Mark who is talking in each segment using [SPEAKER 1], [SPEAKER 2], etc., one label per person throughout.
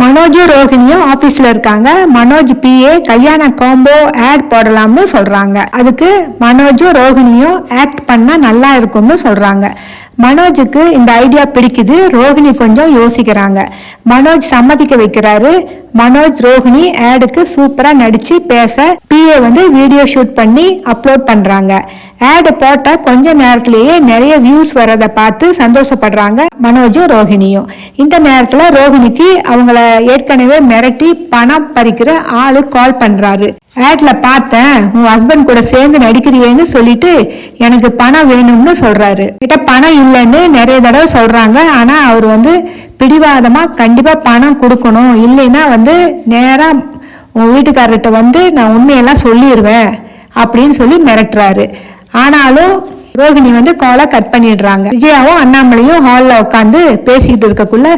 [SPEAKER 1] மனோஜும் ரோஹிணியும் ஆபீஸ்ல இருக்காங்க. மனோஜ் பிஏ கல்யாண காம்போ ஆட் போடலாம்னு சொல்றாங்க. அதுக்கு மனோஜும் ரோஹிணியும் ஆக்ட் பண்ணா நல்லா இருக்கும்னு சொல்றாங்க. மனோஜுக்கு இந்த ஐடியா பிடிக்குது. ரோஹிணி கொஞ்சம் யோசிக்கிறாங்க. மனோஜ் சம்மதிக்க வைக்கிறாரு. மனோஜ் ரோஹிணி ஆடுக்கு சூப்பரா நடிச்சு பேச பிஏ வந்து வீடியோ ஷூட் பண்ணி அப்லோட் பண்றாங்க. ஆடு போட்ட கொஞ்ச நேரத்திலேயே நிறைய வியூஸ் வரதை பார்த்து சந்தோஷப்படுறாங்க மனோஜும் ரோஹிணியும் இந்த நேரத்துல ரோஹிணிக்கு அவங்கள ஏற்கனவே மிரட்டி பணம் பறிக்கிற ஆளு கால் பண்றாரு. ஆட்ல பார்த்தேன். உன் ஹஸ்பண்ட் கூட சேர்ந்து நடிக்கிறியேன்னு சொல்லிட்டு எனக்கு பணம் வேணும்னு சொல்றாரு. கிட்ட பணம் இல்லைன்னு நிறைய தடவை சொல்றாங்க. ஆனா அவர் வந்து பிடிவாதமா கண்டிப்பா பணம் கொடுக்கணும். இல்லைன்னா வந்து நேரா உன் வீட்டுக்காரர்கிட்ட வந்து நான் உண்மையெல்லாம் சொல்லிடுவேன் அப்படின்னு சொல்லி மிரட்டுறாரு. ஆனாலும் ரோகிணி வந்து காலை கட் பண்ணிடுறாங்க. விஜயாவும் அண்ணாமலையும் ஹாலில் உட்காந்து பேசிக்கிட்டு இருக்கக்குள்ள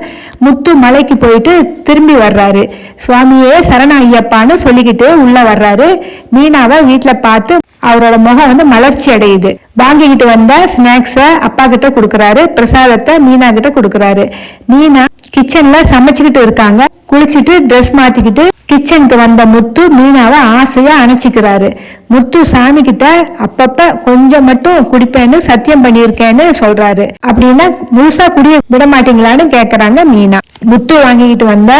[SPEAKER 1] முத்து மலைக்கு போயிட்டு திரும்பி வர்றாரு. சுவாமியே சரண ஐயப்பான்னு சொல்லிக்கிட்டு உள்ள வர்றாரு. மீனாவை வீட்டில் பார்த்து அவரோட முகம் வந்து மலர்ச்சி அடையுது. வாங்கிக்கிட்டு வந்த ஸ்நாக்ஸை அப்பா கிட்ட கொடுக்குறாரு. பிரசாதத்தை மீனா கிட்ட கொடுக்குறாரு. மீனா கிச்சனில் சமைச்சுக்கிட்டு இருக்காங்க. குளிச்சுட்டு ட்ரெஸ் மாத்திக்கிட்டு கிச்சனுக்கு வந்த முத்து மீனாவை ஆசையா அணைச்சிக்கிறாரு. முத்து சாமி கிட்ட அப்பப்ப கொஞ்சம் மட்டும் குடிப்பேன்னு சத்தியம் பண்ணியிருக்கேன்னு சொல்றாரு. அப்படின்னா முழுசா குடிய விட மாட்டீங்களான்னு கேக்குறாங்க மீனா. முத்து வாங்கிக்கிட்டு வந்த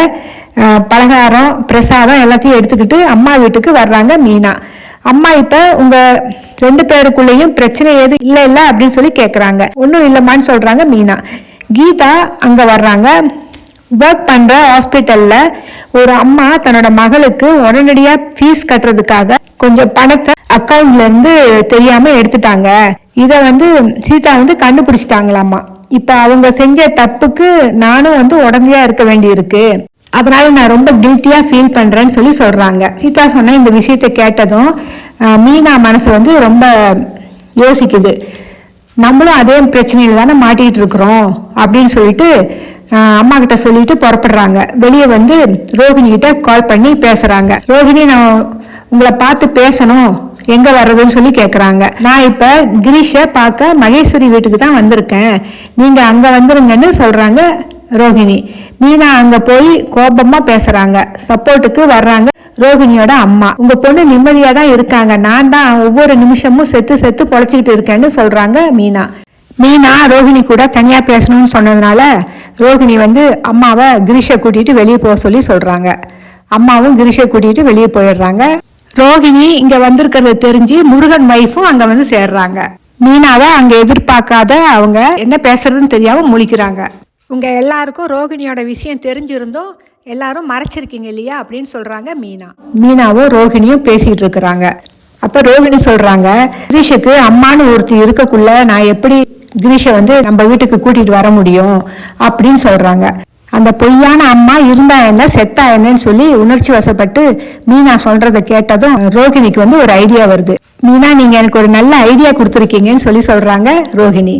[SPEAKER 1] பலகாரம் பிரசாதம் எல்லாத்தையும் எடுத்துக்கிட்டு அம்மா வீட்டுக்கு வர்றாங்க மீனா. அம்மா இப்ப உங்க ரெண்டு பேருக்குள்ளேயும் பிரச்சனை எதுவும் இல்ல இல்ல அப்படின்னு சொல்லி கேக்குறாங்க. ஒன்றும் இல்லம்மான்னு சொல்றாங்க மீனா. கீதா அங்க வர்றாங்க. ஒர்க் பண்ற ஹாஸ்பிட்டல்ல ஒரு அம்மா தன்னோட மகளுக்கு உடனடியா ஃபீஸ் கட்டுறதுக்காக கொஞ்சம் பணத்தை அக்கவுண்ட்ல இருந்து தெரியாம எடுத்துட்டாங்க. இத வந்து சீதா வந்து கண்டுபிடிச்சிட்டாங்களாமா. இப்ப அவங்க செஞ்ச தப்புக்கு நானும் வந்து உடந்தையா இருக்க வேண்டியிருக்கு. அதனால நான் ரொம்ப கில்ட்டியா ஃபீல் பண்றேன்னு சொல்லி சொல்றாங்க. சீதா சொன்ன இந்த விஷயத்தை கேட்டதும் மீனா மனசு வந்து ரொம்ப யோசிக்குது. நம்மளும் அதே பிரச்சனையில தானே மாட்டிகிட்டு இருக்கிறோம் அப்படின்னு சொல்லிட்டு அம்மா கிட்ட சொல்லிட்டு புறப்படுறாங்க. வெளியே வந்து ரோஹிணி கிட்ட கால் பண்ணி பேசுறாங்க. ரோஹிணி நான் உங்களை பார்த்து பேசணும். எங்க வர்றதுன்னு சொல்லி கேட்குறாங்க நான் இப்ப கிரீஷை பார்க்க மகேஸ்வரி வீட்டுக்கு தான் வந்திருக்கேன். நீங்க அங்க வந்துருங்கன்னு சொல்றாங்க ரோஹிணி. மீனா அங்க போய் கோபமா பேசுறாங்க. சப்போர்ட்டுக்கு வர்றாங்க ரோஹிணியோட அம்மா. உங்க பொண்ணு நிம்மதியா தான் இருக்காங்க. நான் தான் ஒவ்வொரு நிமிஷமும் செத்து செத்து பொழைச்சிக்கிட்டு இருக்கேன்னு சொல்றாங்க மீனா. மீனா ரோஹிணி கூட தனியா பேசணும்னு சொன்னதுனால ரோகிணி வந்து அம்மாவை கிரிஷை கூட்டிட்டு வெளியே போக சொல்லி சொல்கிறாங்க அம்மாவும் கிரிஷை கூட்டிட்டு வெளியே போயிடுறாங்க. ரோகிணி இங்கே வந்திருக்கிறத தெரிஞ்சு முருகன் வைஃபும் அங்கே வந்து சேர்றாங்க. மீனாவை அங்கே எதிர்பார்க்காத அவங்க என்ன பேசுறதுன்னு தெரியாமல் முழிக்கிறாங்க. உங்கள் எல்லாருக்கும் ரோகிணியோட விஷயம் தெரிஞ்சிருந்தோம் எல்லாரும் மறைச்சிருக்கீங்க இல்லையா அப்படின்னு சொல்கிறாங்க மீனா. மீனாவும் ரோகிணியும் பேசிகிட்டு இருக்கிறாங்க. அப்போ ரோகிணி சொல்கிறாங்க கிரீஷுக்கு அம்மான்னு ஒருத்தி இருக்கக்குள்ள நான் எப்படி கிரீஷை வந்து நம்ம வீட்டுக்கு கூட்டிட்டு வர முடியும் அப்படின்னு சொல்றாங்க. அந்த பொய்யான அம்மா இருந்தா என்ன செத்தா என்னன்னு சொல்லி உணர்ச்சி வசப்பட்டு மீனா சொல்றதை கேட்டதும் ரோஹிணிக்கு வந்து ஒரு ஐடியா வருது. மீனா நீங்க எனக்கு ஒரு நல்ல ஐடியா கொடுத்துருக்கீங்கன்னு சொல்லி சொல்றாங்க ரோஹிணி.